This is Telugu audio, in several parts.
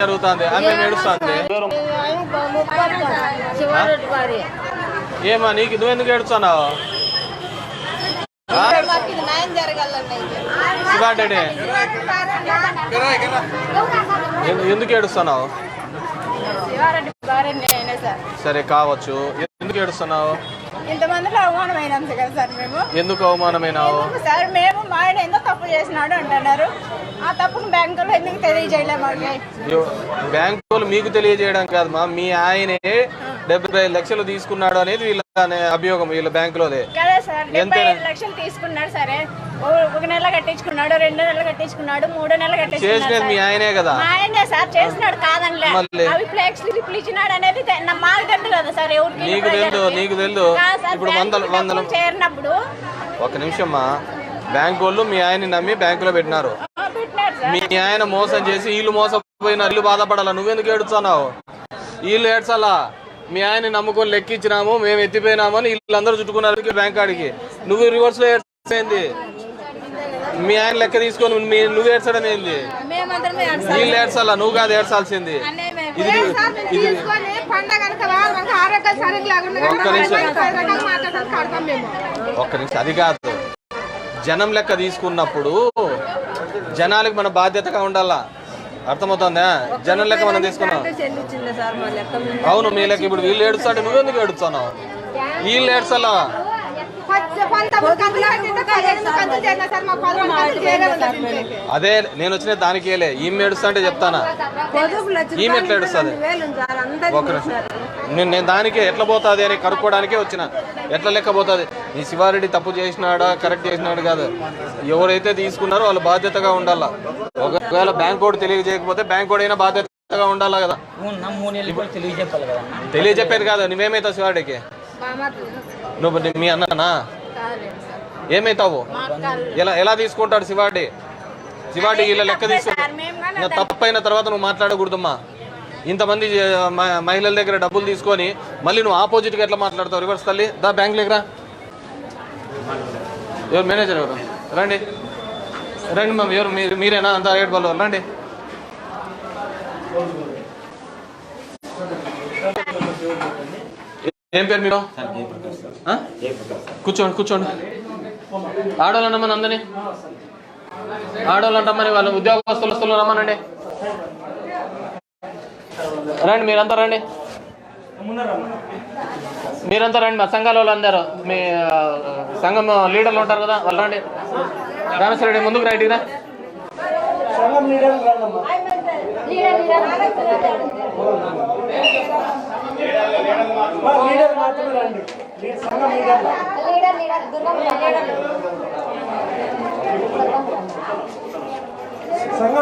జరుగుతుంది? ఆమె ఏడుస్తుంది? ఏమా నీకు నువ్వెందుకు ఏడుస్తున్నావు? శివాడేడే ఎందుకు ఏడుస్తున్నావు? నేనే సార్. సరే కావచ్చు. ఎందుకు ఏడుస్తున్నావు? ఇంతమందిలో అవమానమైనాం కదా సార్ మేము. ఎందుకు అవమానమైనావు? ఎందుకు సార్? మేము మా ఆయన ఎందుకు తప్పు చేసినాడు అంటున్నారు. ఆ తప్పును బ్యాంకులో ఎందుకు తెలియజేయలేము మాకు? యో- బ్యాంకులు మీకు తెలియజేయడం కాదు మా మీ ఆయనే డెబ్బై లక్షలు తీసుకున్నాడు అనేది వీళ్ళ అభియోగం వీళ్ళ బ్యాంకులోదే. కదా సార్ డెబ్బై లక్షలు తీసుకున్నాడు సరే. ఒక నెల కట్టించుకున్నాడు రెండు నెలలు కట్టించుకున్నాడు మూడో నెలలు కట్టించుకున్నాడు మీ. ఆయనే కదా? మా ఆయనే సార్ చేసినాడు కాదనిలే. మళ్ళీ? అవి ఫ్లెక్స్ స్లిప్లు ఇచ్చినాడు అనేది మాకు తెలుసు కదా సార్ ఎవరికి నీకు తెలుసు, నీకు తెలుసు. ఇప్పుడు వందలు- వందలు- చేరినప్పుడు ఒక నిమిషమ్మా. బ్యాంకు వాళ్ళు మీ ఆయన్ని నమ్మి బ్యాంకులో పెట్టినారు. ఆ, పెట్టినారు మీ ఆయన మోసం చేసి వీళ్ళు మోసపోయినారు వీళ్ళు బాధపడాలా? నువ్వెందుకు ఏడుస్తున్నావు? వీళ్ళు ఏడ్చాలా? మీ ఆయన నమ్ముకొని లెక్కించినాము మేము ఎత్తిపోయినామని వీళ్ళందరూ చుట్టుకున్నారు బ్యాంక్ కాడికి. నువ్వు రివర్స్లో ఏడ్చేంది? మీ ఆయన లెక్క తీసుకొని మీ నువ్వు ఏడ్చడం ఏంది? వీళ్ళు ఏడ్చాలా? నువ్వు కాదు ఏడ్చాల్సింది. ఇది ఇది ఒక్క నిమిషం. ఒక్క నిమిషం. అది కాదు. జనం లెక్క తీసుకున్నప్పుడు జనాలకు మన బాధ్యతగా ఉండాలా? అర్థమవుతుందా? జనం లెక్క మనం తీసుకున్నాం. అవును మీ లెక్క ఇప్పుడు వీళ్ళు ఏడుస్తాడు నువ్వెందుకు ఏడుస్తున్నావు? వీళ్ళు ఏడ్చాలా? అదే నేను వచ్చిన దానికేలే ఈమె ఏడుస్తా చెప్తానా? ఈమె ఎట్లా ఏడుస్తుంది? ఒక నిమిషం. నేను నేను దానికే ఎట్లా పోతుంది అని కనుక్కోవడానికే వచ్చిన. ఎట్లా లెక్క పోతుంది? ఈ శివారెడ్డి తప్పు చేసినాడా? కరెక్ట్ చేసినాడు కాదు. ఎవరైతే తీసుకున్నారో వాళ్ళు బాధ్యతగా ఉండాలా? ఒకవేళ బ్యాంక్ కోడ్ తెలియజేయకపోతే బ్యాంక్ కోడ్ అయినా బాధ్యతగా ఉండాలా కదా? తెలియజెప్పాలి కదా తెలియజెప్పేది కాదు నువ్వేమైతావు శివారెడ్డికి? నువ్వు మీ అన్ననా? ఏమైతావు? ఎలా ఎలా తీసుకుంటాడు శివారెడ్డి శివారెడ్డి ఇలా లెక్క తీసుకుంటా తప్పైన తర్వాత నువ్వు మాట్లాడకూడదమ్మా. ఇంతమంది మహిళల దగ్గర డబ్బులు తీసుకొని మళ్ళీ నువ్వు ఆపోజిట్గా ఎట్లా మాట్లాడతావు? రివర్స్ తల్లి దా బ్యాంక్ దగ్గర ఎవరు మేనేజర్ ఎవరు? రండి. రండి మమ్మీ ఎవరు మీరు మీరేనా? అంతా ఏడు వాళ్ళు రండి. ఏం పేరు మీరు? కూర్చోండి కూర్చోండి. ఆడవాళ్ళు రమ్మని అందరినీ. ఆడవాళ్ళు అంటమ్మని వాళ్ళు ఉద్యోగస్తులు రమ్మనండి. రండి మీరంతా రండి. మీరంతా రండి మా సంఘాల వాళ్ళు అందరూ. మీ సంఘం లీడర్లు ఉంటారు కదా వాళ్ళు రండి. రామేశ్వర రెడ్డి ముందుకు రైట్ రా సంఘం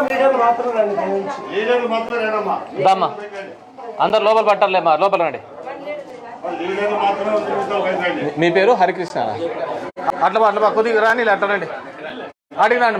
లీడర్లు మాత్రం రండి. దయచేసి. లీడర్లు మాత్రం రేనమ్మా దామ్మా అందరు లోపల పట్టారులేమ్మా లోపల రండి. మాత్రమే రండి. మీ పేరు హరికృష్ణ. అట్లా అట్లా కొద్దిగా రాని అట్లా రండి. అడిగి రండి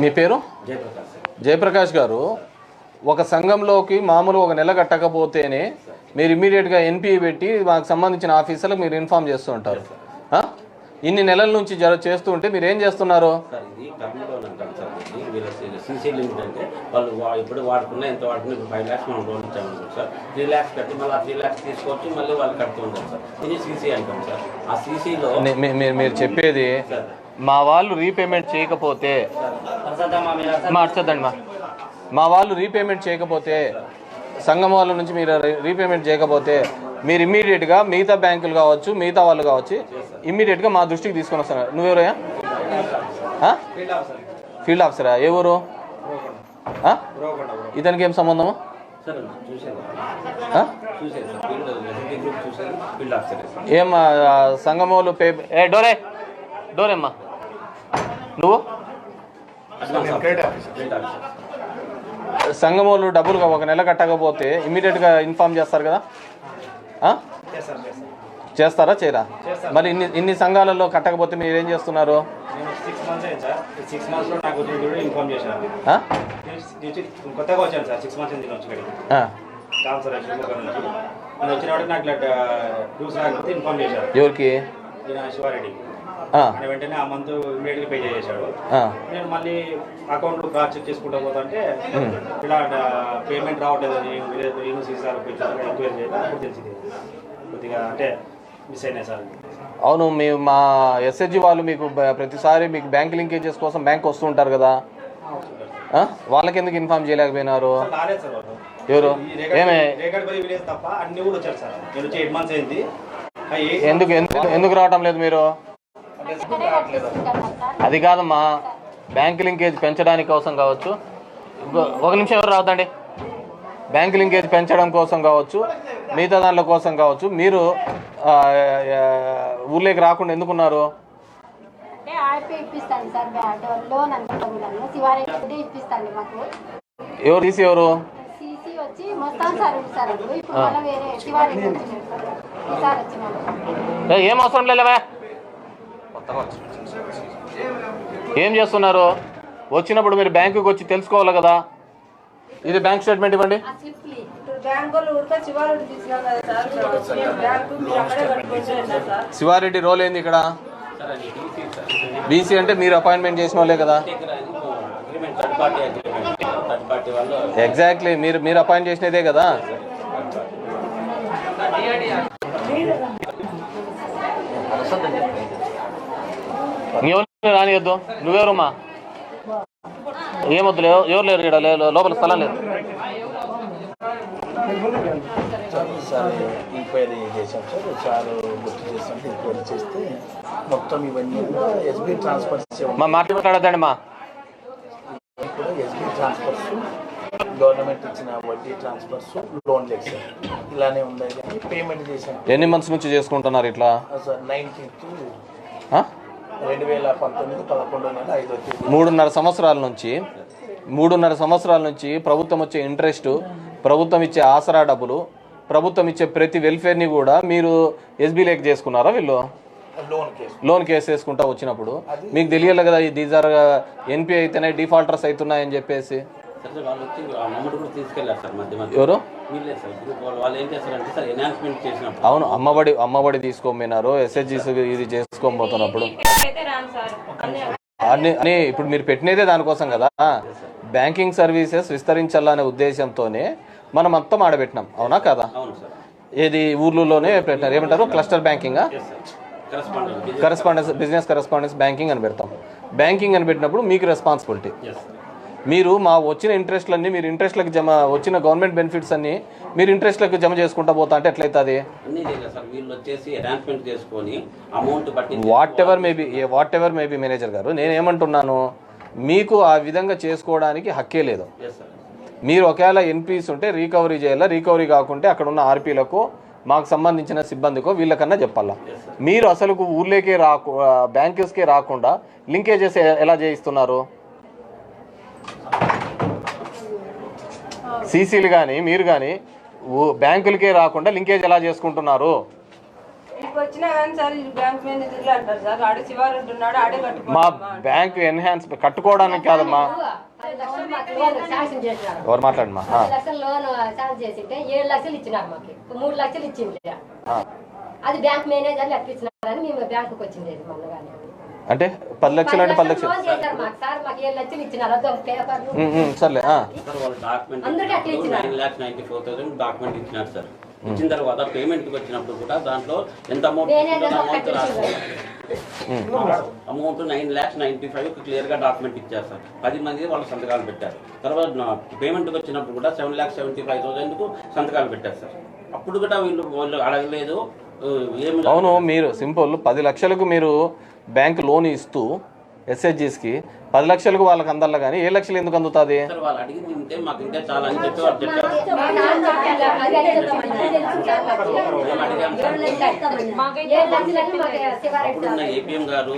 మీ పేరు? జయప్రకాష్. గారు ఒక సంఘంలోకి మామూలు ఒక నెల కట్టకపోతేనే మీరు ఇమీడియట్గా ఎన్పిఏ పెట్టి మాకు సంబంధించిన ఆఫీసర్లకు మీరు ఇన్ఫామ్ చేస్తూ ఉంటారు? ఇన్ని నెలల నుంచి జర చేస్తూ ఉంటే మీరు ఏం చేస్తున్నారు? సార్ ఇది టర్మ్ లోన్ అంటారు సార్ ఇది వీళ్ళ సీసీ లిమిట్ అంటే వాళ్ళు వా- ఇప్పుడు వాడుకున్న ఎంత వాడుకున్న ఇప్పుడు ఫైవ్ ల్యాక్స్ మనం లోన్ ఇచ్చామనుకో సార్ త్రీ ల్యాక్స్ కట్టి మళ్ళీ ఆ త్రీ ల్యాక్స్ తీసుకొచ్చి మళ్ళీ వాళ్ళు కడుతూ ఉంటారు సార్. ఇది సీసీ అంటాం సార్. ఆ సీసీలో నే- మీ- మీరు మీరు చెప్పేది మా వాళ్ళు రీపేమెంట్ చేయకపోతే మా మా. మా వాళ్ళు రీపేమెంట్ చేయకపోతే సంఘం వాళ్ళ నుంచి మీరు రీ- రీపేమెంట్ చేయకపోతే మీరు ఇమ్మీడియట్గా మిగతా బ్యాంకులు కావచ్చు మిగతా వాళ్ళు కావచ్చు ఇమ్మీడియట్గా మా దృష్టికి తీసుకొని వస్తున్నారు. నువ్వెవరయ్యా? ఫీల్డ్ ఆఫీసరా? ఏ ఊరు? ఇతనికి ఏం సంబంధము? ఏమ్మా చూసాను ఏం వాళ్ళు పే ఏ డోరే డోరేమ్మా. నువ్వు? సంఘం వాళ్ళు డబ్బులు ఒక నెల కట్టకపోతే ఇమీడియట్గా ఇన్ఫామ్ చేస్తారు కదా? ఆ? చేస్తారా చేయరా? మరి ఇన్ని ఇన్ని సంఘాలలో కట్టకపోతే మీరు ఏం చేస్తున్నారు? చేశారు. ఎవరికి? వెంటనే ఆ మంత్ ఇమీడియట్గా పే చేసేసాడు. నేను మళ్ళీ అకౌంట్ క్రాస్ చెక్ చేసుకుంటా పోతుంటే ఇలా పేమెంట్ రావట్లేదు అని యూనివర్సిటీ సార్ ఎంక్వైరీ చేయాలి తెలిసింది. కొద్దిగా అంటే మిస్ అయినాయి సార్. అవును మీ మా ఎస్హెచ్జి వాళ్ళు మీకు ప్రతిసారి మీకు బ్యాంక్ లింకేజెస్ కోసం బ్యాంక్ వస్తూ ఉంటారు కదా? వాళ్ళకి ఎందుకు ఇన్ఫామ్ చేయలేకపోయినారు? ఎవరు? ఏమే? ఎందుకు ఎందుకు రావటం లేదు మీరు? అది కాదమ్మా. బ్యాంక్ లింకేజ్ పెంచడానికి కోసం కావచ్చు. ఒక నిమిషం ఎవరు రావద్దండి? బ్యాంక్ లింకేజ్ పెంచడం కోసం కావచ్చు మిగతా దానిల కోసం కావచ్చు. మీరు ఊర్లోకి రాకుండా ఎందుకున్నారు? ఎవరు తీసి ఎవరు? ఏం అవసరం లేవే ఏం చేస్తున్నారు? వచ్చినప్పుడు మీరు బ్యాంకుకి వచ్చి తెలుసుకోవాలి కదా. ఇది బ్యాంక్ స్టేట్మెంట్ ఇవ్వండి. శివారెడ్డి రోల్ ఏంది ఇక్కడ? బీసీ అంటే మీరు అపాయింట్మెంట్ చేసిన వాళ్ళే కదా. ఎగ్జాక్ట్లీ మీరు మీరు అపాయింట్ చేసినదే కదా. ఎవరు రానియద్దు. నువ్వెవరమ్మా? ఏమొద్దు లేవు ఎవరు లేరు ఇక్కడ? లోపల స్థలం లేదు. సార్ ఎంక్వైరీ చేశాం సార్. సార్ గుర్తు చేస్తుంటే ఎంక్వైరీ చేస్తే మొత్తం ఇవన్నీ కూడా ఎస్బీ ట్రాన్స్ఫర్స్ మా మాట్లాడదండి మా. కూడా ఎస్బీ ట్రాన్స్ఫర్స్ గవర్నమెంట్ ఇచ్చిన వడ్డీ ట్రాన్స్ఫర్స్ లోన్ సార్. ఇలానే ఉన్నాయి. కానీ పేమెంట్ చేశాం. ఎన్ని మంత్స్ నుంచి చేసుకుంటున్నారు ఇట్లా? సార్ నైన్టీన్త్ ఆ? రెండు వేల పంతొమ్మిది పదకొండో నెల ఐదో తేదీ మూడున్నర సంవత్సరాల నుంచి మూడున్నర సంవత్సరాల నుంచి ప్రభుత్వం వచ్చే ఇంట్రెస్ట్ ప్రభుత్వం ఇచ్చే ఆసరా డబ్బులు ప్రభుత్వం ఇచ్చే ప్రతి వెల్ఫేర్ని కూడా మీరు ఎస్బీ లేక్ చేసుకున్నారా వీళ్ళు? లోన్ కేసు లోన్ కేసు వేసుకుంటా వచ్చినప్పుడు. మీకు తెలియాలి కదా దీస్ ఆర్ ఎన్పి అయితేనే డిఫాల్టర్స్ అవుతున్నాయని చెప్పేసి. సార్ సార్ వాళ్ళు వచ్చి ఆ అమౌంట్ కూడా తీసుకెళ్ళారు సార్ మధ్య మధ్య. ఎవరు? వీళ్ళే సార్. గ్రూప్ వాళ్ళు వాళ్ళు ఏం చేస్తారంటే సార్ ఎన్హాన్స్మెంట్ చేసినప్పుడు. అవును అమ్మఒడి అమ్మఒడి తీసుకోమన్నారు ఎస్హెచ్జిస్ ఇది చేసుకోబోతున్నప్పుడు అయితే రాను సార్ అన్నీ అని ఇప్పుడు మీరు పెట్టినదే దానికోసం కదా? బ్యాంకింగ్ సర్వీసెస్ విస్తరించాలనే ఉద్దేశంతోనే మనం మొత్తం ఆడబెట్టినాం అవునా కదా? అవును సార్. ఏది ఊర్లలోనే పెట్టినారు. ఏమంటారు? క్లస్టర్ బ్యాంకింగా కరెస్పాండెన్స్ బిజినెస్ కరెస్పాండెన్స్ బ్యాంకింగ్ అని పెడతాం. బ్యాంకింగ్ అని పెట్టినప్పుడు మీకు రెస్పాన్సిబిలిటీ మీరు మా వచ్చిన ఇంట్రెస్ట్లన్నీ మీరు ఇంట్రెస్ట్లకు జమ వచ్చిన గవర్నమెంట్ బెనిఫిట్స్ అన్ని మీరు ఇంట్రెస్ట్లకు జమ చేసుకుంటా పోతా అంటే ఎట్లయితుంది whatever maybe whatever maybe manager గారు నేను ఏమంటున్నాను మీకు ఆ విధంగా చేసుకోవడానికి హక్కే లేదు. మీరు ఒకవేళ ఎన్పీస్ ఉంటే రీకవరీ చేయాలా? రీకవరీ కాకుంటే అక్కడ ఉన్న ఆర్పీలకు మాకు సంబంధించిన సిబ్బందికో వీళ్ళకన్నా చెప్పాలా? మీరు అసలు ఊర్లోకే రాకు బ్యాంకెస్కే రాకుండా లింకేజెస్ ఎలా చేయిస్తున్నారు? సీసీలు కానీ మీరు కానీ బ్యాంకులకే రాకుండా లింకేజ్ ఎలా చేసుకుంటున్నారు? మా బ్యాంక్ ఎన్హాన్స్ కట్టుకోవడానికి కాదమ్మా. ఎవరు మాట్లాడమ్మా ఆ, పది లక్షలు లోన్ శాంక్షన్ చేసింటే ఏడు లక్షలు ఇచ్చినారు మాకు. మూడు లక్షలు ఇచ్చింది ఆ. అది బ్యాంక్ ఇచ్చినారని మేము బ్యాంకుకి వచ్చింది మొన్న కానీ అంటే పది లక్షలు అంటే పది లక్షలు సర్లే ఆ. సార్ వాళ్ళు డాక్యుమెంట్ అందరికీ అట్లా ఇచ్చినారు. Nine lakhs ninety four thousand document ఇచ్చినారు సార్. ఇచ్చిన తర్వాత పేమెంట్కి వచ్చినప్పుడు కూడా దాంట్లో ఎంత amount amount amount nine lakhs ninety five క్లియర్గా డాక్యుమెంట్ ఇచ్చారు సార్. పది మంది వాళ్ళు సంతకాలు పెట్టారు. తర్వాత పేమెంట్కి వచ్చినప్పుడు కూడా సెవెన్ ల్యాక్స్ సెవెంటీ ఫైవ్ థౌసండ్కు సంతకాలు పెట్టారు సార్. అప్పుడు కూడా వీళ్ళు వాళ్ళు అడగలేదు అవును మీరు సింపుల్ పది లక్షలకు మీరు బ్యాంక్ లోన్ ఇస్తూ ఎస్హెచ్జిస్కి పది లక్షలకు వాళ్ళకి అందర్లా కానీ ఏ లక్షలు ఎందుకు అందుతుంది. ఏపీఎం గారు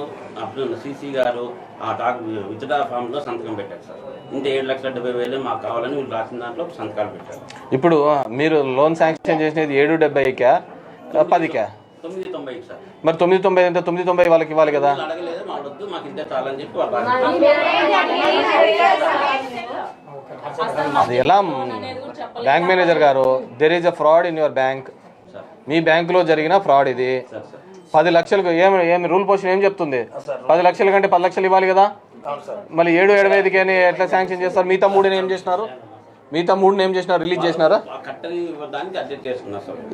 సీసీ గారు ఆ డాక్ విత్డ్రా ఫామ్లో సంతకం పెట్టారు సార్. ఇంత ఏడు లక్షల డెబ్బై వేలు మాకు కావాలని వీళ్ళు రాసిన దాంట్లో సంతకాలు పెట్టారు. ఇప్పుడు మీరు లోన్ శాంక్షన్ చేసినది ఏడు డెబ్బైకా? పదికా? మరి తొమ్మిది తొంభై అంటే తొమ్మిది తొంభై వాళ్ళకి ఇవ్వాలి కదా? మా మా అది ఎలా? బ్యాంక్ మేనేజర్ గారు there is a fraud in your bank sir. మీ బ్యాంకులో జరిగిన ఫ్రాడ్ ఇది. Sir sir. పది లక్షలకు ఏమి ఏమి రూల్ పోషన్ ఏం చెప్తుంది? పది లక్షల కంటే పది లక్షలు ఇవ్వాలి కదా? అవును సార్. మళ్ళీ ఏడు ఏడు ఐదుకి అని ఎట్లా శాంక్షన్ చేస్తారు? మిగతా మూడుని ఏం చేసినారు? మిగతా మూడుని ఏం చేసినారు? రిలీజ్ చేసినారా?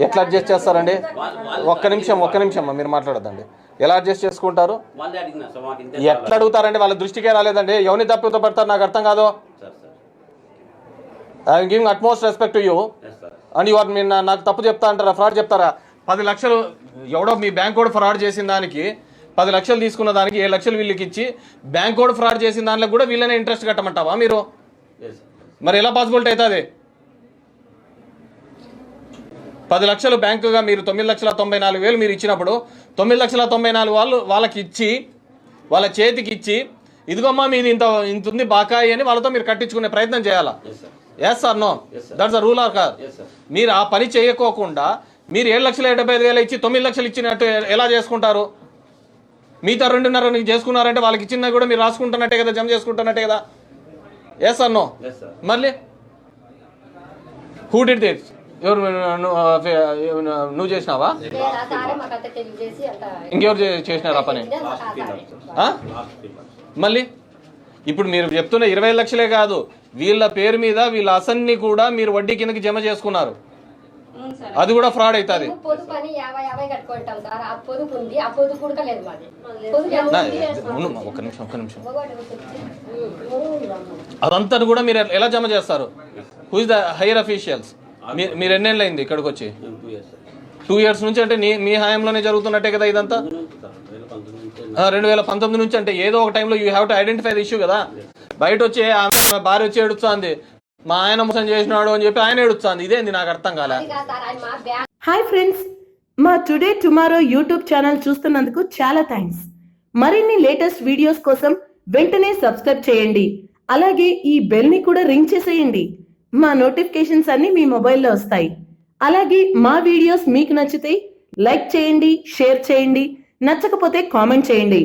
ఎట్లా అడ్జస్ట్ చేస్తారండి? ఒక్క నిమిషం ఒక్క నిమిషం మీరు మాట్లాడదండి ఎలా అడ్జస్ట్ చేసుకుంటారు? ఎట్లా అడుగుతారండి? వాళ్ళ దృష్టికే రాలేదండి. ఎవరిని తప్పితో పడతారు? నాకు అర్థం కాదు. I'm giving utmost respect to you. And your మీరు నాకు తప్పు చెప్తా అంటారా? ఫ్రాడ్ చెప్తారా? పది లక్షలు ఎవడో మీ బ్యాంక్ కూడా ఫ్రాడ్ చేసిన దానికి పది లక్షలు తీసుకున్న దానికి ఏడు లక్షలు వీళ్ళకి ఇచ్చి బ్యాంక్ కూడా ఫ్రాడ్ చేసిన దాంట్లో కూడా వీళ్ళనే ఇంట్రెస్ట్ కట్టమంటావా మీరు? మరి ఎలా పాసిబిలిటీ అవుతుంది? పది లక్షలు బ్యాంకుగా మీరు తొమ్మిది లక్షల తొంభై నాలుగు వేలు మీరు ఇచ్చినప్పుడు తొమ్మిది లక్షల తొంభై నాలుగు వాళ్ళు వాళ్ళకి ఇచ్చి వాళ్ళ చేతికి ఇచ్చి ఇదిగోమ్మా మీది ఇంత ఇంత ఉంది బాకాయి అని వాళ్ళతో మీరు కట్టించుకునే ప్రయత్నం చేయాలా? Yes sir no that's the rule or కాదు సార్ మీరు ఆ పని చేయకోకుండా మీరు ఏడు లక్షల డెబ్బై ఐదు వేలు ఇచ్చి తొమ్మిది లక్షలు ఇచ్చినట్టు ఎలా చేసుకుంటారు? మిగతా రెండున్నర చేసుకున్నారంటే వాళ్ళకి ఇచ్చిన కూడా మీరు రాసుకుంటున్నట్టే కదా జమ చేసుకుంటున్నట్టే కదా? ఎస్ అన్నో మళ్ళీ హూ డిడ్ దిస్ ఎవరు నువ్వు చేసినావా? ఇంకెవరు చేసినారు పని? మళ్ళీ? ఇప్పుడు మీరు చెప్తున్న ఇరవై లక్షలే కాదు. వీళ్ళ పేరు మీద వీళ్ళ అసన్ని కూడా మీరు వడ్డీ కిందకి జమ చేసుకున్నారు. అది కూడా ఫ్రాడ్ అవుతుంది. ఒక్క నిమిషం ఒక్క నిమిషం. అదంతా కూడా మీరు ఎలా జమ చేస్తారు? Who is the higher officials మీరు ఎన్నేళ్ళు అయింది ఇక్కడికి వచ్చి టూ ఇయర్స్ నుంచి అంటే మీ హయాంలోనే జరుగుతున్నట్టే కదా ఇదంతా? రెండు వేల పంతొమ్మిది నుంచి అంటే ఏదో ఒక టైంలో you have to identify the issue కదా? బయట వచ్చి ఆమె భార్య వచ్చి ఏడుస్తుంది. మా ఆయన మోసం చేసినాడు అని చెప్పి ఆయన ఏడుస్తుంది. ఇదేంది నాకు అర్థం కాలే. హాయ్ ఫ్రెండ్స్ మా టుడే టుమారో యూట్యూబ్ ఛానల్ చూస్తున్నందుకు చాలా థ్యాంక్స్. మరిన్ని లేటెస్ట్ వీడియోస్ కోసం వెంటనే సబ్స్క్రైబ్ చేయండి. అలాగే ఈ బెల్ని కూడా రింగ్ చేసేయండి. మా నోటిఫికేషన్స్ అన్ని మీ మొబైల్లో వస్తాయి. అలాగే మా వీడియోస్ మీకు నచ్చితే లైక్ చేయండి షేర్ చేయండి నచ్చకపోతే కామెంట్ చేయండి.